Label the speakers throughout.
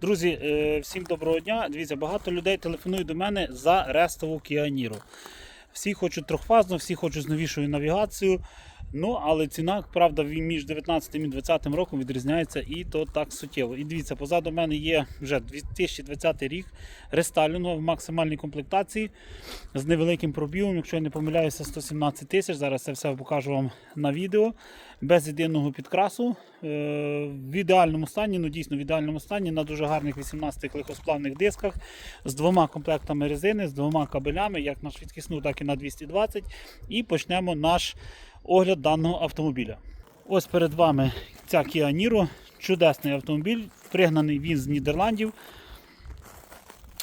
Speaker 1: Друзі, е, всім доброго дня. Дивіться, багато людей телефонують до мене за рестову Кіаніру. Всі хочуть трьохфазну, всі хочуть з новішою навігацією. Ну, але ціна, правда, між 19 і 20 роком відрізняється і то так суттєво. І дивіться, позаду мене є вже 2020 рік рестайлінг в максимальній комплектації з невеликим пробігом, якщо я не помиляюся, 117 тисяч. Зараз це все покажу вам на відео. Без єдиного підкрасу. Е, В ідеальному стані, ну дійсно в ідеальному стані, на дуже гарних 18 легкосплавних дисках, з двома комплектами резини, з двома кабелями, як на швидкісну, так і на 220. І почнемо наш огляд даного автомобіля. Ось перед вами ця Kia Niro, чудесний автомобіль, пригнаний він з Нідерландів.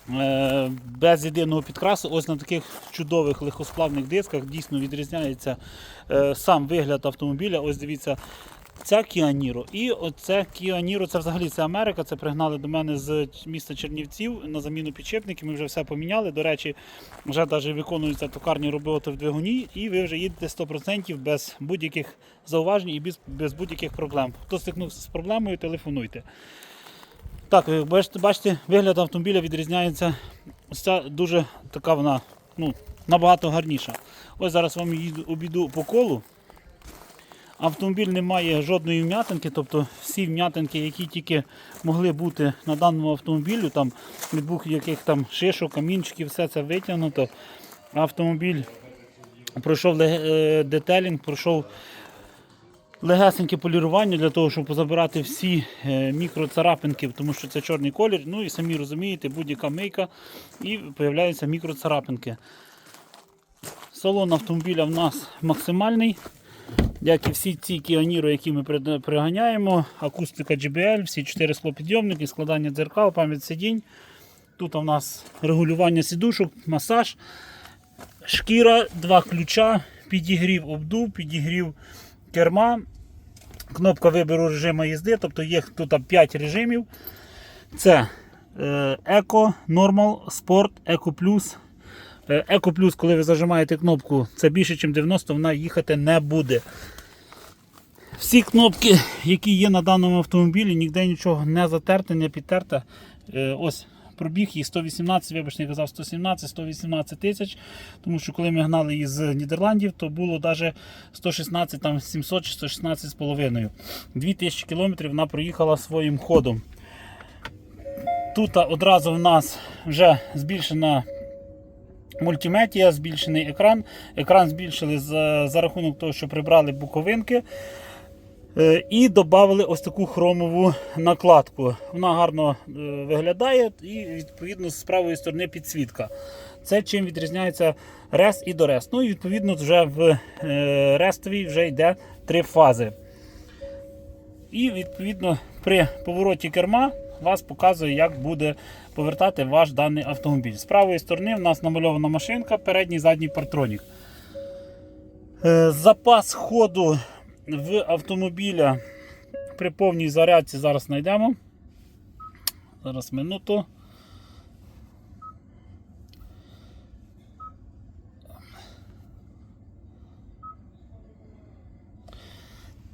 Speaker 1: Е, Без єдиного підкрасу, ось на таких чудових легкосплавних дисках дійсно відрізняється е, сам вигляд автомобіля. Ось дивіться, ця Niro. І оце Niro, це взагалі це Америка. Це пригнали до мене з міста Чернівців на заміну підшипників. Ми вже все поміняли. До речі, вже навіть виконуються токарні роботи в двигуні, і ви вже їдете 100% без будь-яких зауважень і без, без будь-яких проблем. Хто стикнувся з проблемою, телефонуйте. Так, бачите, вигляд автомобіля відрізняється. Ось ця дуже така вона ну, набагато гарніша. Ось зараз вам їду, обійду по колу. Автомобіль не має жодної вм'ятинки, тобто всі вм'ятинки, які тільки могли бути на даному автомобілі, там від будь-яких там шишок, камінчиків, все це витягнуто. Автомобіль пройшов е, детелінг, пройшов легесеньке полірування для того, щоб позабирати всі е, мікроцарапинки, тому що це чорний колір. Ну і самі розумієте, будь-яка мийка і з'являються мікроцарапинки. Салон автомобіля в нас максимальний. Як і всі ці Niro, які ми приганяємо, акустика JBL, всі 4 склопідйомники, складання дзеркал, пам'ять сидінь. Тут у нас регулювання сідушок, масаж, шкіра, два ключа, підігрів обдув, підігрів керма, кнопка вибору режиму їзди, тобто є тут 5 режимів. Це е, Еко, Нормал, Спорт, Еко Плюс. Е, Еко Плюс, коли ви зажимаєте кнопку, це більше, ніж 90, вона їхати не буде. Всі кнопки, які є на даному автомобілі, ніде нічого не затерте, не підтерте. Е, Ось пробіг її 118, вибачте, я казав 117, 118 тисяч. Тому що коли ми гнали її з Нідерландів, то було навіть 116, там 700 чи 116 з половиною. 2000 кілометрів вона проїхала своїм ходом. Тут одразу в нас вже збільшена мультиметія, збільшений екран. Екран збільшили за, за рахунок того, що прибрали буковинки. Е, І додали ось таку хромову накладку. Вона гарно е, виглядає і відповідно з правої сторони підсвітка. Це чим відрізняється рес і дорес. Ну і відповідно вже в е, рестовій вже йде три фази. І відповідно при повороті керма вас показує, як буде повертати ваш даний автомобіль. З правої сторони в нас намальована машинка, передній задній партронік. Е, Запас ходу в автомобіля при повній зарядці зараз знайдемо. Зараз минуту.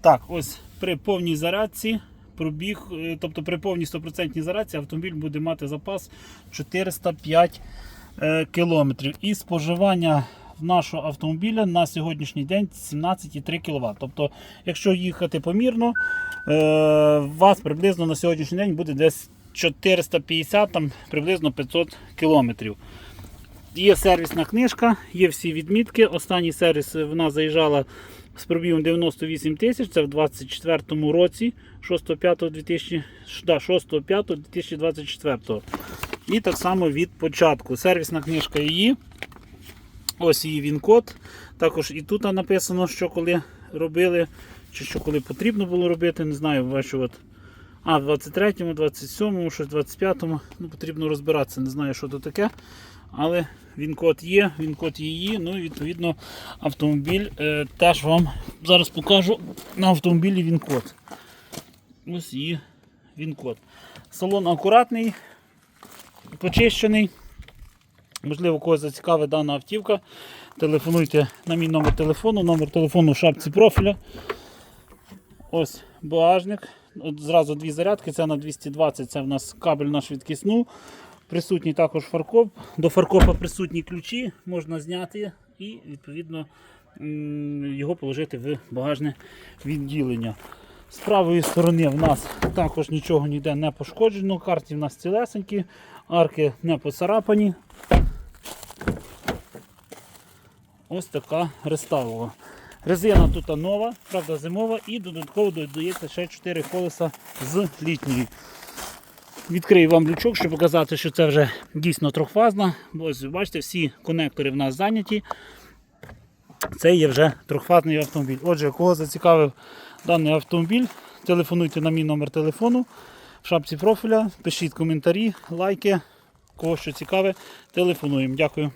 Speaker 1: Так, ось при повній зарядці пробіг, е, тобто при повній 100% зарядці автомобіль буде мати запас 405 е, кілометрів. І споживання нашого автомобіля на сьогоднішній день 17,3 кВт. Тобто, якщо їхати помірно, е, у вас приблизно на сьогоднішній день буде десь 450, там, приблизно 500 кілометрів. Є сервісна книжка, є всі відмітки. Останній сервіс е, вона заїжджала з пробігом 98 тисяч, це в 24 році, 6.5.2000 да, 6.5.2024. І так само від початку. Сервісна книжка її. Ось її він-код. Також і тут написано, що коли робили, чи що коли потрібно було робити, не знаю, бачу, от. А, в 23-му, 27-му, щось 25-му. Ну, потрібно розбиратися, не знаю, що це таке. Але він код є, він код її. Ну і відповідно автомобіль е, теж вам зараз покажу на автомобілі він код. Ось її він код. Салон акуратний, почищений. Можливо, когось зацікавить дана автівка. Телефонуйте на мій номер телефону, номер телефону в шапці профіля. Ось багажник. От зразу дві зарядки, це на 220, це в нас кабель на швидкісну. Присутній також фаркоп. До фаркопа присутні ключі, можна зняти і відповідно його положити в багажне відділення. З правої сторони в нас також нічого ніде не пошкоджено. Карті в нас цілесенькі, арки не поцарапані. Ось така реставова. Резина тут нова, правда зимова, і додатково додається ще 4 колеса з літньої. Відкрию вам лючок, щоб показати, що це вже дійсно трьохфазна. Ось бачите, всі конектори в нас зайняті. Це є вже трьохфазний автомобіль. Отже, кого зацікавив даний автомобіль, телефонуйте на мій номер телефону в шапці профіля, пишіть коментарі, лайки. Кого що цікаве, телефонуємо. Дякую.